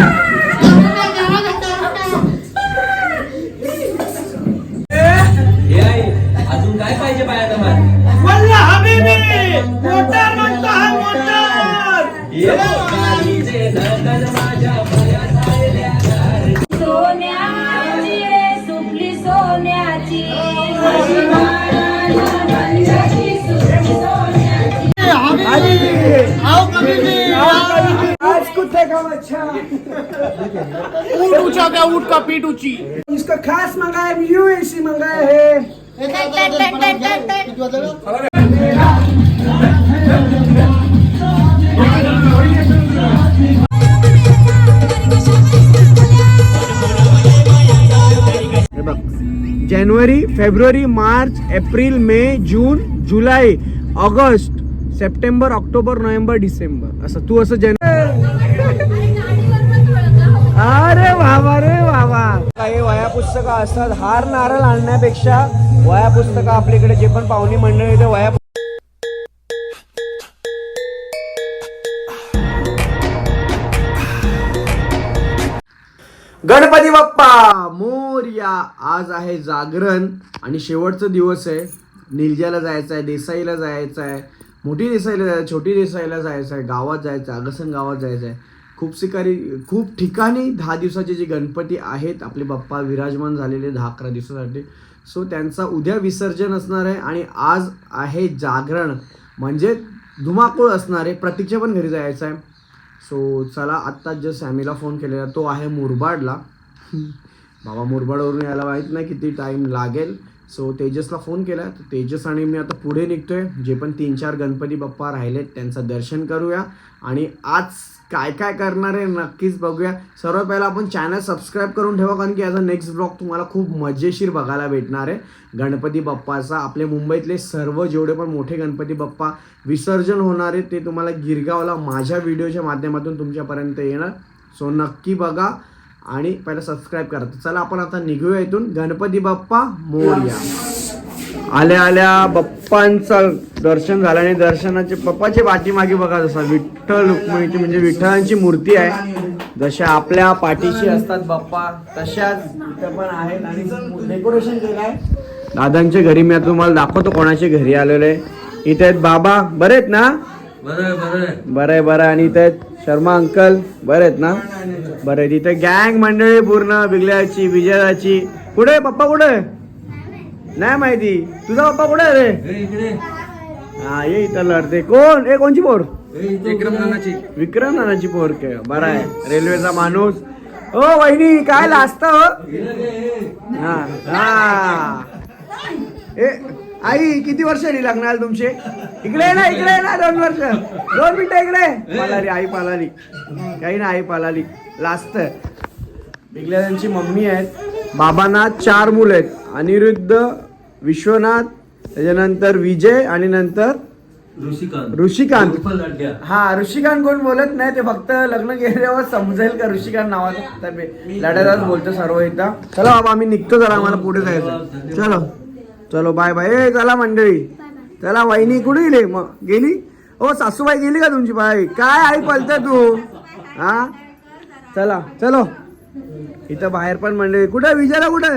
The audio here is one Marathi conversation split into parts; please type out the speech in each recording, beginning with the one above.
Ah! का पीठ ऊँची। इसका खास मंगाया है यूएसी मंगाया है। जानेवारी फेब्रुवारी मार्च एप्रिल मे जून जुलै ऑगस्ट सप्टेंबर ऑक्टोबर नोव्हेंबर डिसेंबर। असं तू असं जानेवारी अरे बाबा रे बाबा काही वया पुस्तकं असतात हार नारळ आणण्यापेक्षा वया पुस्तकं आपल्याकडे जे पण पाहुणी मंडळी ते वया गणपती बाप्पा मोर्या. आज आहे जागरण आणि शेवटचा दिवस आहे. निलज्याला जायचं आहे देसाईला जायचं आहे मोठी देसाईला जायचं छोटी देसाईला जायचं आहे गावात जायचं आहे आगसन गावात जायचं आहे खूप सिकारी खूप ठिकाणी दहा दिवसाचे जे गणपती आहेत आपले बाप्पा विराजमान झालेले दहा अकरा दिवसासाठी. सो त्यांचा उद्या विसर्जन असणार आहे आणि आज आहे जागरण. म्हणजे धुमाकूळ असणार आहे प्रतीकच्या पण घरी जायचं आहे. सो चला आत्ता जो सॅमीला फोन केलेला तो आहे मुरबाडला. बाबा मुरबाडवरून यायला माहीत नाही किती टाईम लागेल. सो तेजसला फोन केला. तर तेजस आणि मी आता पुढे निघतोय. जे पण तीन चार गणपती बाप्पा राहिलेत त्यांचं दर्शन करूया. आणि आज काय काय करणार आहे नक्कीच बघूया. सर्वात पहिला आपण चॅनल सबस्क्राईब करून ठेवा कारण की याचा नेक्स्ट ब्लॉग तुम्हाला खूप मजेशीर बघायला भेटणार आहे. गणपती बाप्पाचा आपले मुंबईतले सर्व जेवढे पण मोठे गणपती बाप्पा विसर्जन होणार आहे ते तुम्हाला गिरगावला माझ्या व्हिडिओच्या माध्यमातून तुमच्यापर्यंत येणार. सो नक्की बघा आणि पहिला सबस्क्राईब करा. चला आपण आता निघूया इथून. गणपती बाप्पा मोरया. आल्या आल्या बाप्पांचं दर्शन झालं आणि दर्शनाचे पप्पाचे पाठीमागे बघा जसा विठ्ठल रुक्मिणीची म्हणजे विठ्ठलांची मूर्ती आहे. जशा आपल्या पाठीशी असतात बाप्पा तशाच इथं पण आहेत आणि डेकोरेशन केलं आहे. दादांच्या घरी मी तुम्हाला दाखवतो कोणाच्या घरी आलेलो आहे. इथे आहेत बाबा बरे आहेत ना? बरं बरं बरं आहे बरं. आणि इथे शर्मा अंकल बरे आहेत ना? बरं तिथे गँग मंडळी पूर्ण बिगल्याची विजयाची. कुठे आहे? पप्पा कुठे आहे? नाही माहिती. तुझा पप्पा कुठे आहे रे? हे इकडे. हा ये इथं लढते. कोण? ए कोणची पोर? विक्रम नानाची. विक्रम नानाची पोर काय? बरा आहे. रेल्वेचा माणूस. ओ वहिनी काय लाजत हो? हा हा. ए आई किती वर्ष आली लग्नाला तुमचे? इकडे ये ना इकडे ये ना दोन वर्ष. दोन मिनिटं इकडे पालाली आई पालाली काही ना आई पालाली लास्ट बिगल्या त्यांची मम्मी आहेत. बाबांना चार मुलं आहेत. अनिरुद्ध विश्वनाथ त्याच्यानंतर विजय आणि नंतर ऋषिकांत. ऋषिकांत. हा ऋषिकांत कोण बोलत नाही ते फक्त लग्न केल्यावर समजेल का ऋषिकांत नावाचं लढ्यातच बोलतो सर्व इथं चला बाबा आम्ही निघतो जरा आम्हाला पुढे जायचं चलो. चलो बाय बाय ए चला मंडळी. चला वहिनी कुठे गेली? मग गेली? ओ सासूबाई गेली का तुमची बाई? काय आई पलते तू? हा? चला चलो. इथं बाहेर पण मंडळी. कुठे? विजयला कुठे?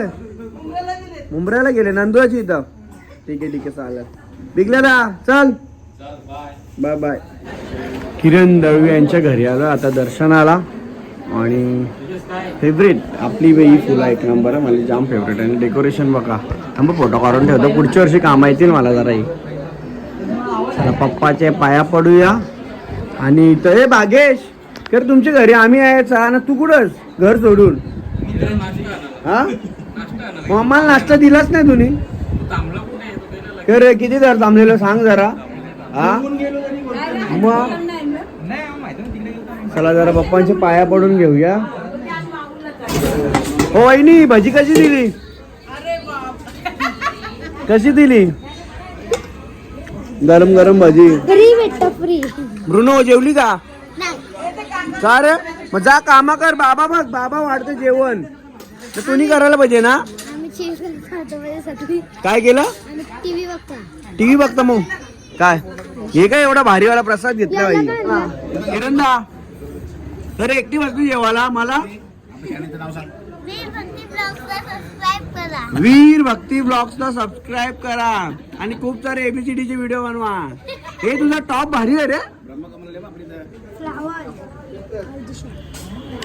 मुंबऱ्याला गेले नंदुराची इथं. ठीक आहे ठीक आहे चालत बिगल्याला चल. बाय बाय किरण दळवी यांच्या घरी आलं आता दर्शनाला. आणि फेवरेट आपली बाई फुलं एक नंबर आहे मला जाम फेवरेट आणि डेकोरेशन बघा. थांबा फोटो काढून ठेवतो. पुढच्या वर्षी काम येतील मला जरा ही. चला पप्पाचे पाया पडूया. आणि इथं हे बागेश तर तुमच्या घरी आम्ही आहे चहा ना तू कुठंच घर सोडून. हा? मग आम्हाला नाश्ता दिलाच नाही तुम्ही. तर किती दर थांबलेलं सांग जरा. हा? मग? चला जरा पप्पांच्या पाया पडून घेऊया. हो वहिनी भजी कशी दिली? कशी दिली? गरम गरम भजी ब्रुनो जेवली का रे? मग जा कामा कर. बाबा बघ बाबा वाढतं जेवण. तर तुम्ही करायला पाहिजे ना? आम्ही चीज खातो माझ्यासाठी. काय केलं? आणि टीव्ही बघता. टीव्ही बघता मग? काय? हे काय एवढा भारीवाला प्रसाद घेतला बाई? किरण दा अरे एकटी बसली जेवायला मला. वीर भक्ती ब्लॉग्सला सबस्क्राईब करा. आणि खूप सारे एबीसीडी चे व्हिडिओ बनवा. हे तुझा टॉप भारी आहे रे.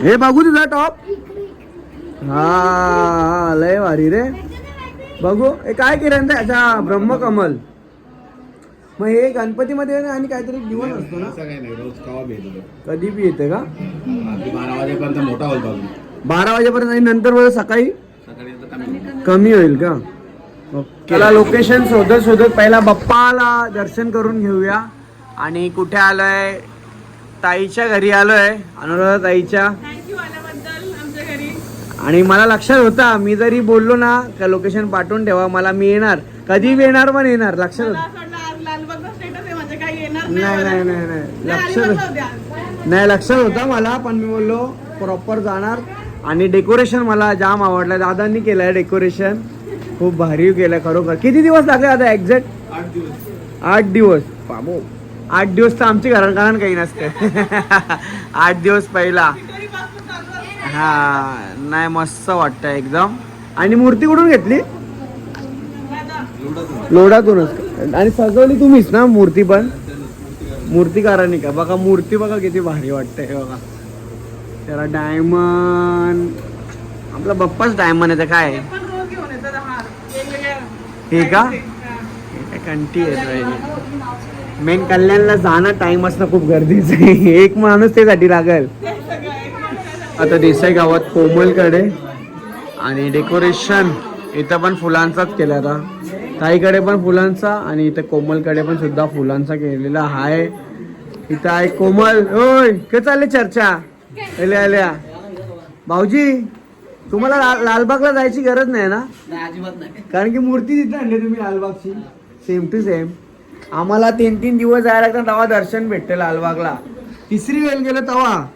हे बघू तुझा टॉप हा लय भारी रे. बघू हे काय ते अच्छा ब्रह्मकमल. मग हे गणपतीमध्ये आणि काहीतरी जीवन असतो ना? असं काही नाही रोज कवा भेटतो कधी बी येते का? रात्री बारा वाजेपर्यंत मोठा अजून. बारा वाजेपर्यंत आणि नंतर बरं सकाळी? कमी. कमी होईल का? त्याला लोकेशन शोधत शोधत. पहिला बाप्पाला दर्शन करून घेऊया. आणि कुठे आलोय? ताईच्या घरी आलोय अनुराधा ताईच्या. आणि मला लक्षात होता मी जरी बोललो ना का लोकेशन पाठवून ठेवा मला मी येणार. कधी येणार पण येणार लक्षात होतं. नाही नाही नाही नाही लक्षात नाही लक्षात होता मला पण मी बोललो प्रॉपर जाणार. आणि डेकोरेशन मला जाम आवडलं. दादांनी केलंय डेकोरेशन खूप भारी केलं खरोखर. किती दिवस लागले आता एक्झॅक्ट आठ दिवस. आठ दिवस. बाबो. आठ दिवस तर आमची घरात कारण काही नसते. आठ दिवस पहिला. हा नाही मस्त वाटतं एकदम. आणि मूर्ती कुठून घेतली? लोडातूनच. आणि सजवली तुम्हीच ना मूर्ती पण? मूर्तीकारांनी का? बघा मूर्ती बघा किती भारी वाटते बघा. त्याला डायमंड आपला बप्पाच डायमंड आहे ते काय? आहे? हे का कंटी आहे मेन कल्याणला जाणं टाइम असणं खूप गरजेचं आहे. एक माणूस त्यासाठी लागेल. आता देसाई गावात कोमलकडे आणि डेकोरेशन इथं पण फुलांचाच केला आता. ताईकडे पण फुलांचा आणि इथं कोमलकडे पण सुद्धा फुलांचा केलेला आहे. इथं आहे कोमल. ओय काय चालले चर्चा? आल्या आल्या. भाऊजी तुम्हाला ला- लालबागला जायची गरज नाही ना? कारण की मूर्ती तिथं आणली तुम्ही लालबागची. सेम टू सेम आम्हाला तीन तीन दिवस जायला लागतात तेव्हा दर्शन भेटते लालबागला. तिसरी वेळ गेलं तेव्हा.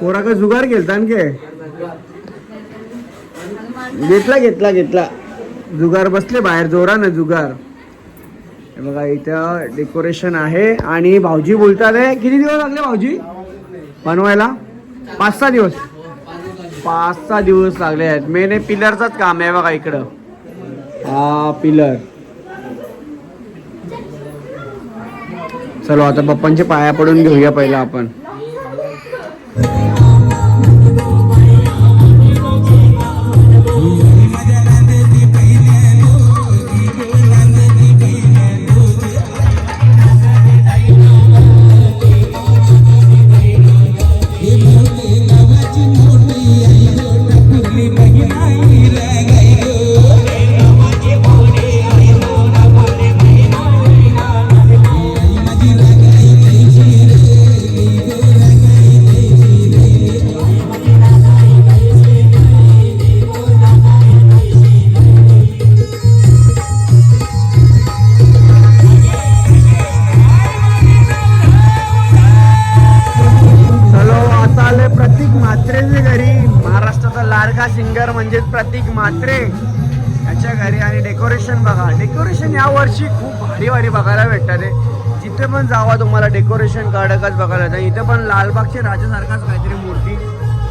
पोरा का जुगार केलता आणखी? घेतला घेतला घेतला. जुगार बसले बाहेर जोरानं जुगार. बघा इथं डेकोरेशन आहे. आणि भाऊजी बोलतात किती दिवस लागले भाऊजी? बनवायला? पाच सहा दिवस. पाच सहा दिवस लागले आहेत. मेन आहे पिलरचाच काम आहे बघा इकडं. हा पिलर. चलो आता पप्पांचे पाया पडून घेऊया पहिला आपण. डेकोरेशन कडकच बघायला येतं. इथे पण लालबागच्या राजासारखाच काहीतरी मूर्ती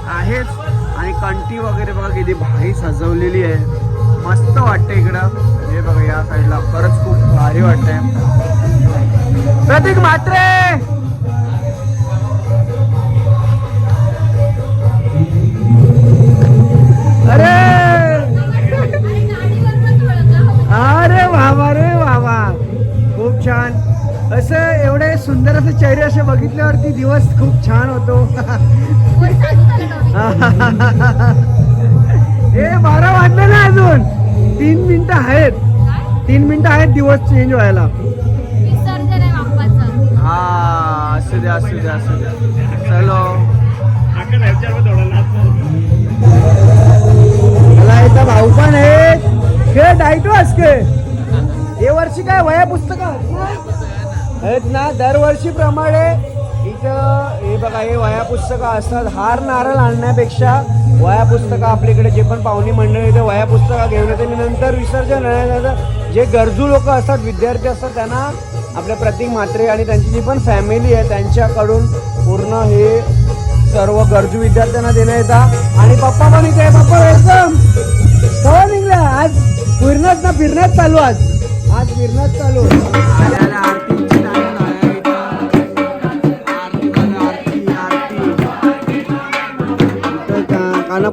आहेच. आणि कंटी वगैरे बघा किती भारी सजवलेली आहे. मस्त वाटतं इकडं. हे बघा या साईडला. खरंच खूप भारी वाटतंय. प्रतीक म्हात्रे! अरे! अरे बाबा रे बाबा खूप छान. असं एवढे सुंदर असे चेहरे असे बघितल्यावरती दिवस खूप छान होतो. हे बारा वाजले ना अजून. तीन मिनिटं आहेत. तीन मिनिटं आहेत दिवस चेंज व्हायला. हा असू द्या असू द्या असू द्या. चलो. मला इथं भाऊ पण आहे खेळ डायटो असके हे वर्षी काय वया पुस्तक आहेत ना दरवर्षीप्रमाणे इथं हे बघा हे वया पुस्तकं असतात. हार नारळ आणण्यापेक्षा वया पुस्तकं आपल्याकडे जे पण पाहुणी मंडळी इथे वया पुस्तकं घेऊन येते आणि नंतर विसर्जन होण्याचं जे गरजू लोक असतात विद्यार्थी असतात त्यांना आपल्या प्रतीक मात्रे आणि त्यांची जी पण फॅमिली आहे त्यांच्याकडून पूर्ण हे सर्व गरजू विद्यार्थ्यांना देण्यात येतात. आणि पप्पा पण इथे पप्पा वेलकम कवा निघला. आज फिरणंच ना फिरण्यात चालू आज. आज फिरण्यात चालू.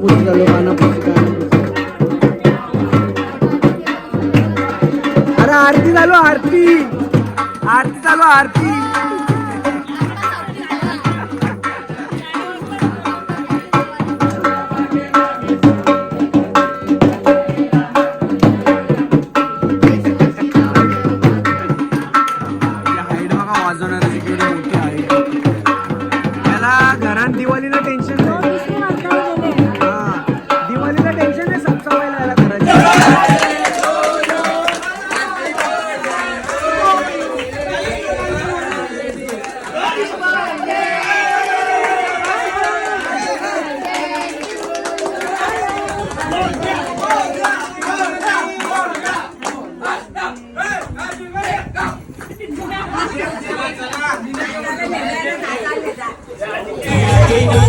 का- कानापुसी चालू कानापुसी अरे आरती झालो आरती. आरती चालू आरती.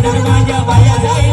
अजून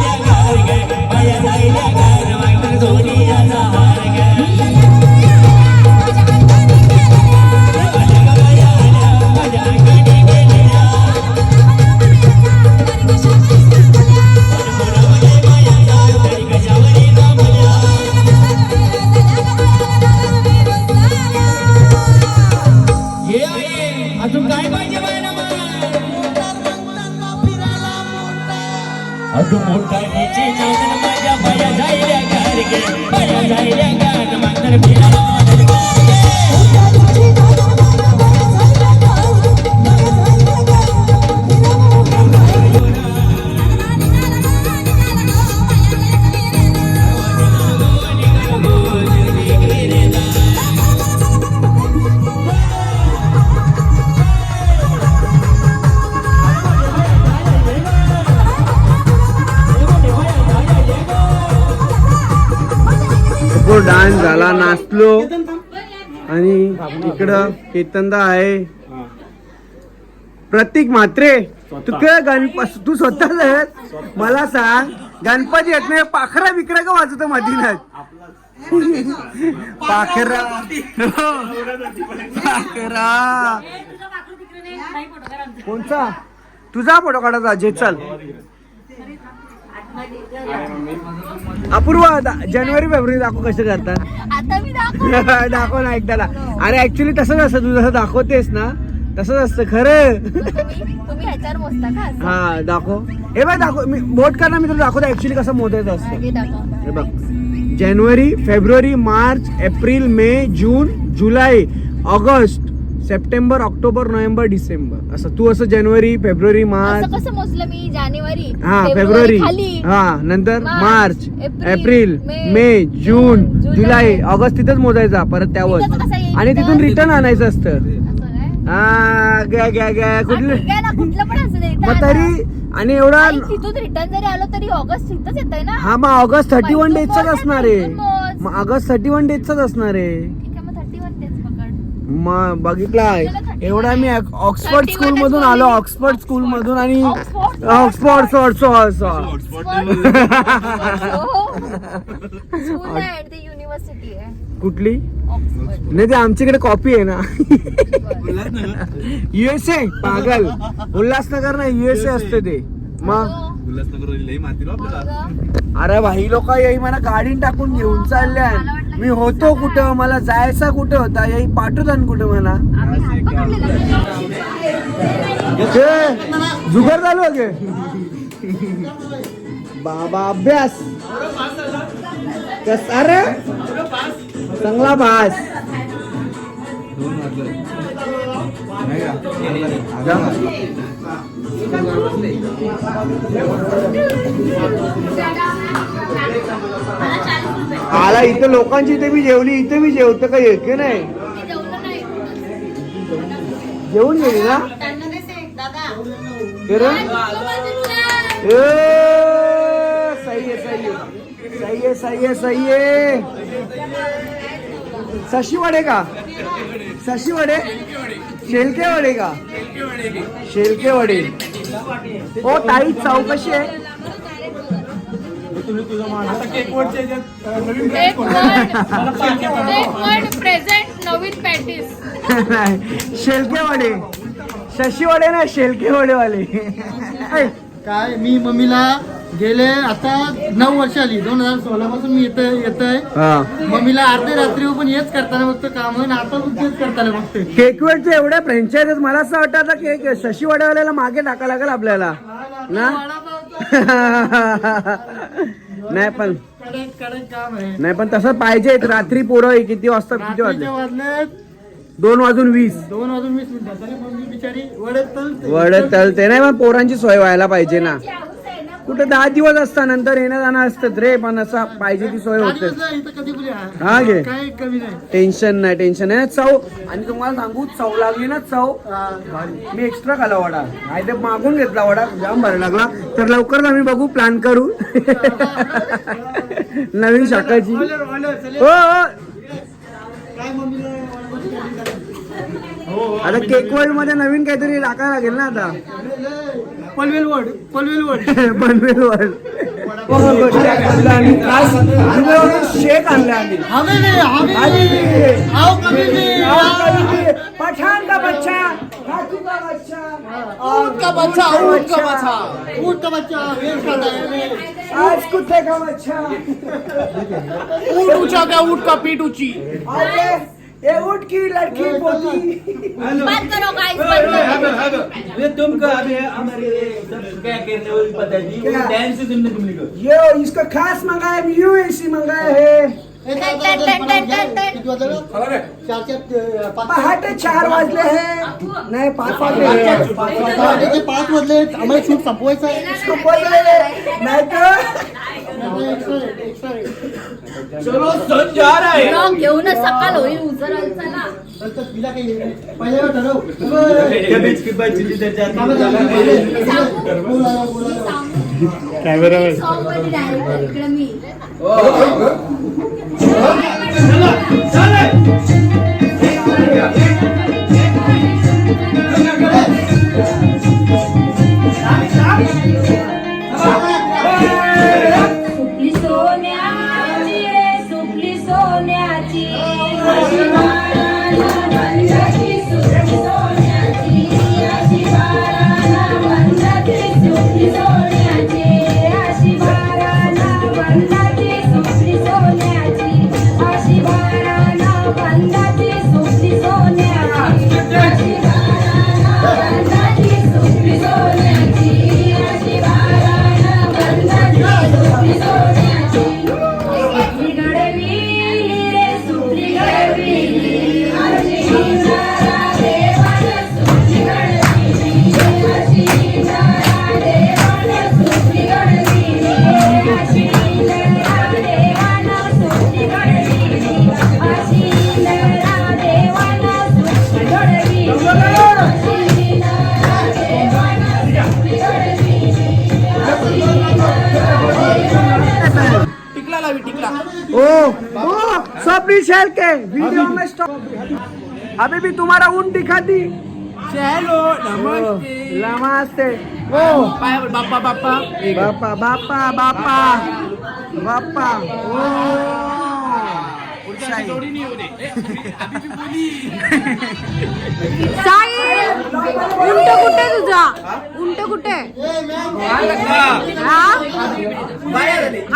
नाचलो आणि इकडं केतनदा आहे. प्रतीक म्हात्रे तू काय गणपती तू स्वतःच मला सांग गणपती येत नाही पाखरा बिकरा का वाजवतो मधीनात पाखरा. पाखरा. कोणचा? तुझा फोटो काढायचा जे चल. अपूर्व जानेवारी फेब्रुवारी दाखव कसं करतात. दाखव ना एकदाला अरे ऍक्च्युली तसंच असतं. तू जसं दाखवतेस ना तसंच असतं खरं? हा दाखव. हे बघ दाखव. मी बोट करणार मी तुला दाखवतो ऍक्च्युली कसं मोजायचं असतं. हे बघ. जानेवारी फेब्रुवारी मार्च एप्रिल मे जून जुलै ऑगस्ट सप्टेंबर ऑक्टोबर नोव्हेंबर डिसेंबर. असं तू असं जानेवारी फेब्रुवारी मार्च. कसं मोजलं मी? जानेवारी हा फेब्रुवारी खाली. हा नंतर मार्च, मार्च एप्रिल, एप्रिल मे, मे जून जुलै. जुलै ऑगस्ट तिथंच मोजायचा परत त्यावर. तिथंच कसं येईल आणि तिथं? तिथून रिटर्न आणायचं असतं. असं काय? हा घ्या घ्या घ्या हा, कुठलं? ठीक आहे ना कुठलं पण असं नाही मग तरी आणि एवढा आणि तिथून रिटर्न जरी आलो तरी ऑगस्ट तिथंच येतंय ना? हा मग ऑगस्ट थर्टी वन डेजचाच असणार आहे. मग ऑगस्ट थर्टी वन डेजचाच असणार आहे ठीक आहे मग थर्टी वन तेच पकड मग बघितलाय. आपल्याला 31 एवढा मी. ऑक्सफर्ड 31 स्कूल मधून आलो. ऑक्सफर्ड स्कूल मधून आणि Oxford? Oxford sort sort university आहे कुठली? नाही ते आमच्याकडे कॉपी आहे ना. युएसए पागल. उल्हासनगर ना युएसए असते ते. मग? उल्हासनगर लई माती रो आपल्याला. मग अरे भाई लोक यही मला गाडी टाकून घेऊन चालल्या मी होतो कुठं मला जायचा कुठं होता यही पाठवतात कुठं मला ते जुगार चालू आहे? बाबा अभ्यास. कस अरे चांगला भास. दोन वाजलं. आला इथं लोकांची इथे मी जेवली इथे मी जेवतं का? येते नाही नाही? जेवून गेली ना? सही आहे सही आहे. सही आहे सही का? सशी शेलके वडे का शेलके वडे. ओ ताई चौकशी आहे. प्रेझेंट नवीन पॅटीस शेलके वडे. शशी वडे नाही शेलके वडेवाले. ऐ, काय मी मम्मीला गेले आता नऊ वर्ष आली. दोन हजार सोळा पासून मी येत येत आहे हा. मम्मीला अर्धे रात्री पण हेच करताना बघतो काम आणि आता पण तेच करताना बघते. केकवेडचे एवढ्या फ्रँचायझ मला असं वाटतं आता केक शशी वडेवाल्याला मागे टाका लागेल आपल्याला. ना? नाही पण कडक कडक काम आहे. नाही पण तसं पाहिजे रात्री पोरं किती वाजता किती वाजले रात्रीचे वाजले? दोन वाजून वीस. दोन वाजून वीस आणि मम्मी बिचारी वडत. वड तलते. नाही पण पोरांची सोय व्हायला पाहिजे ना. कुठे दहा दिवस असता नंतर येणं जाणं असतं. रे पण असं पाहिजे ती सोय होते. नाही, हा घे. नाही. टेन्शन नाही टेन्शन नाही. चव आणि तुम्हाला सांगू चव लागली ना चव. मी एक्स्ट्रा खाला वडा. आहे ते मागून घेतला वडा जाम भरायला लागला. तर लवकरच आम्ही बघू प्लॅन करू. नवीन शाखाची. हो हो. आता केक वर्ल्डमध्ये नवीन काहीतरी टाकायला लागेल ना आता. पनवेल वड पनवेल वड. पनवेल वर्ल्ड शेक आणला आम्ही. हवे नाही हवे आली. नाही. आओ कभी भी और पठान का बच्चा? हाथी का बच्चा? ऊंट का बच्चा ऊंट का बच्चा? ऊंट का बच्चा वेल खाता है आज कुत्ते का बच्चा? ऊंट ऊंचा क्या ऊंट का पीठ ऊंची और ये ये ऊँट की लड़की पोती। बात करो गाइस बात करो। ये तुमको अभी हमारे सब क्या कहते हो पता है। जी क्या? डांस तुमने तुमने को ये इसका खास मंगाया है यू एसी मंगाया है। चार चार पाच पहाटे चार वाजले हैं। नाही पाच वाजले हैं. पाच वाजले आम्हाला शूट संपवायचं आहे इसको चलो सन जा रहा है ब्लॉग घेऊनच सकाळ होईल उजर चला. तर तिला काही पहिल्या ठरव. भी शेयर के वीडियो में स्टॉप अभी भी तुम्हारा ऊँट दिखाती चलो नमस्ते। नमस्ते। ओ बापा बापा बापा बापा। बापा बापा ओ साहिल उंट कुठे तुझा? उंट कुठे? हा?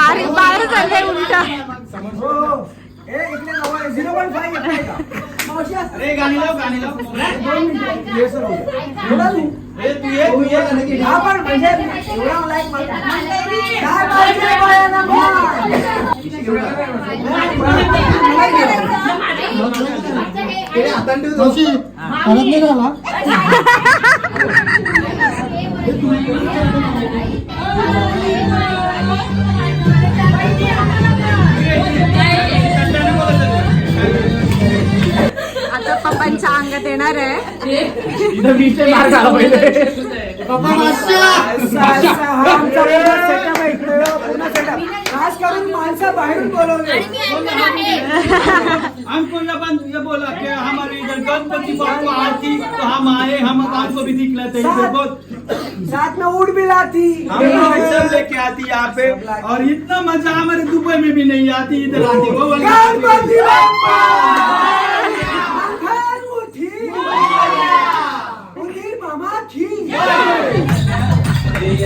अरे बाहेर चाललंय उंट झिरो पॉईंट फाईव्ह. अरे गाणी लाव गाणी लाव दोन मिनिटं. ये सर होऊ दे. बोला तू. ए तू ये तू ये हा पण म्हणजे एवढा मला एक माहिती- setup. खास करून माणसं बाहेरून बोलवले. हमको ये बोला कि हमारे इधर गणपति बापू आती तो हम आए हम आपको भी दिखलाते हैं इधर बहुत साथ में उड़ भी लाती हम लोग सब लेके आती यहाँ पे. और इतना मज़ा हमारे दुबई में भी नहीं आती इधर आती वो गणपती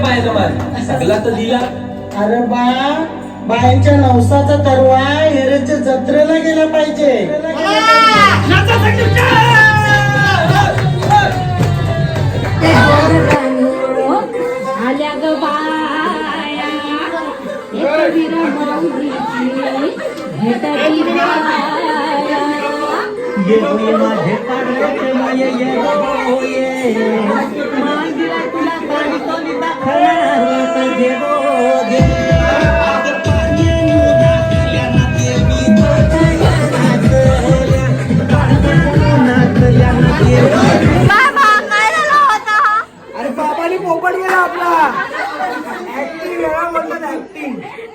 पाहिजे बाया. तुम्हाला सगळा तर दिला. अरे बा बायांच्या नवसाचा तरवा हेरेच्या जत्रेला गेला पाहिजे? आल्या ग बाया. एकवीर माऊलीची ये माझे माय ये गो ये तुला काळी कोणी दाखवणार तर घे गो घे अरे बाबाने पोपट गेला आपला ऍक्टिंग वेळा म्हणतात ऍक्टिंग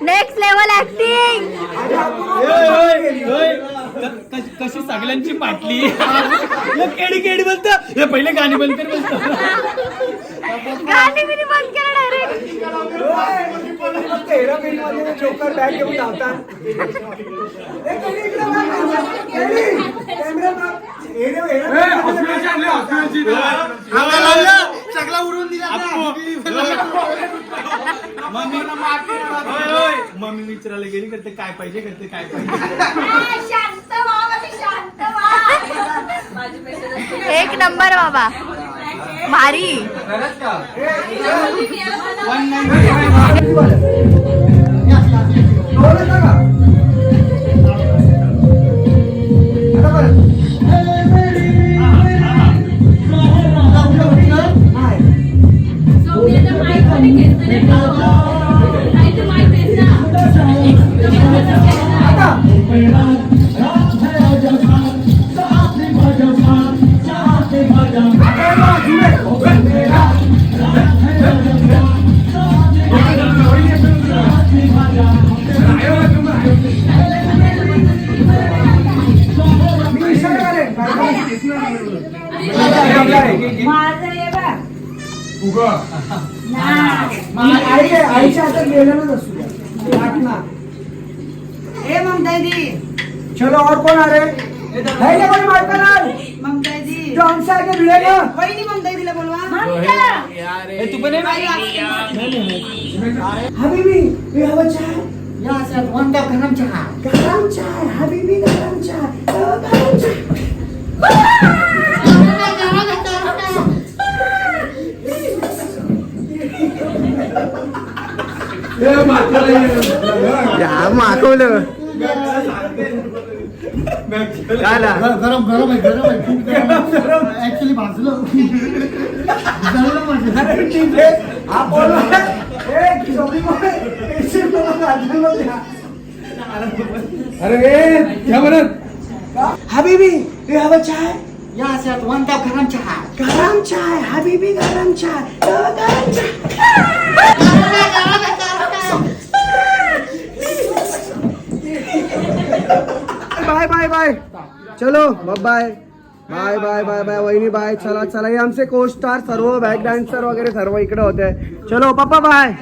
नेक्स्ट लेवल ऍक्टिंग कशी- कशी सगळ्यांची पाटली? केडी केडी बोलतो? हे पहिले गाणी बंद कर बोलतो. गाणी बंद डायरेक्ट मध्ये जोकर बॅग घेऊन धावतात सगळा दिला मम्मी विचारायला गेली करते काय पाहिजे करते काय पाहिजे एक नंबर बाबा. भारी क्या कोई मारता ना. वहिनी ममता दीला बोलवा तू पण हबीबी have a chai या अशात वन कप गरम चहा? गरम चाय हबीबी गरम चाय अ, गरम चाय या. मागवलं. गरम गरम आहे गरम आहे. खूप गरम ऍक्च्युली भाजलं. जळलं माझं. अरे है क्या हबीबी a चाय या अशात वन कप गरम चहा. गरम चाय हबीबी गरम चाय गरम चाय चलो bye bye bye bye bye वहिनी बाय चला चला. हे आमचे को स्टार सर्व बॅक डान्सर वगैरे सर्व इकडे होते चलो पप्पा बाय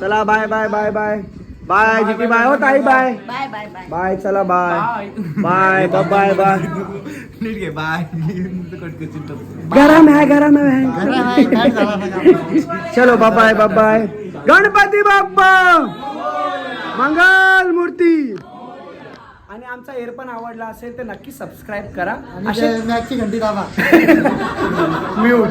चला bye bye bye bye bye जिकी बाय हो ताई bye bye bye bye bye चला बाय बाय बाय बाय नीट घे बाय गरम है गरम है. चलो बाय बाय गणपती बाप्पा! मंगल मूर्ती! आणि आमचा एअर पण आवडला असेल तर नक्की सबस्क्राईब करा. असे मॅचची घंटी दाबा. म्यूट